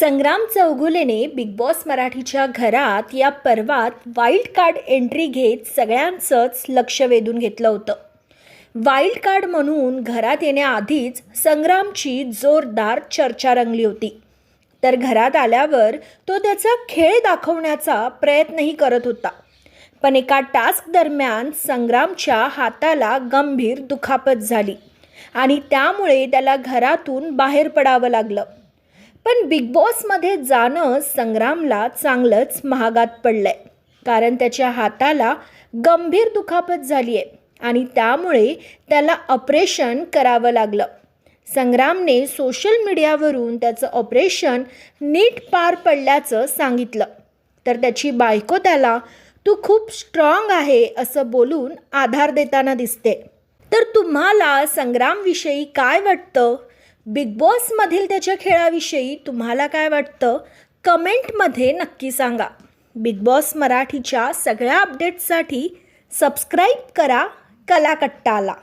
संग्राम चौगुलेने big boss मराठीच्या घरात या पर्वात वाईल्ड कार्ड एंट्री घेत सगळ्यांचंच लक्ष वेधून घेतलं होतं. वाईल्ड कार्ड म्हणून घरात येण्याआधीच संग्रामची जोरदार चर्चा रंगली होती. तर घरात आल्यावर तो त्याचा खेळ दाखवण्याचा प्रयत्नही करत होता. पण एका टास्क दरम्यान संग्रामच्या हाताला गंभीर दुखापत झाली आणि त्यामुळे त्याला घरातून बाहेर पडावं लागलं. पण बिग बॉसमध्ये जाणं संग्रामला चांगलंच महागात पडलंय. कारण त्याच्या हाताला गंभीर दुखापत झाली आहे आणि त्यामुळे त्याला ऑपरेशन करावं लागलं. संग्रामने सोशल मीडियावरून त्याचं ऑपरेशन नीट पार पडल्याचं सांगितलं. तर त्याची बायको त्याला तू खूप स्ट्रॉंग आहे असं बोलून आधार देताना दिसते. तर तुम्हाला संग्रामविषयी काय वाटतं? बिग बॉसमधील त्याच्या खेळाविषयी तुम्हाला काय वाटतं कमेंटमध्ये नक्की सांगा. बिग बॉस मराठीच्या सगळ्या अपडेट्ससाठी सबस्क्राईब करा कलाकट्टाला.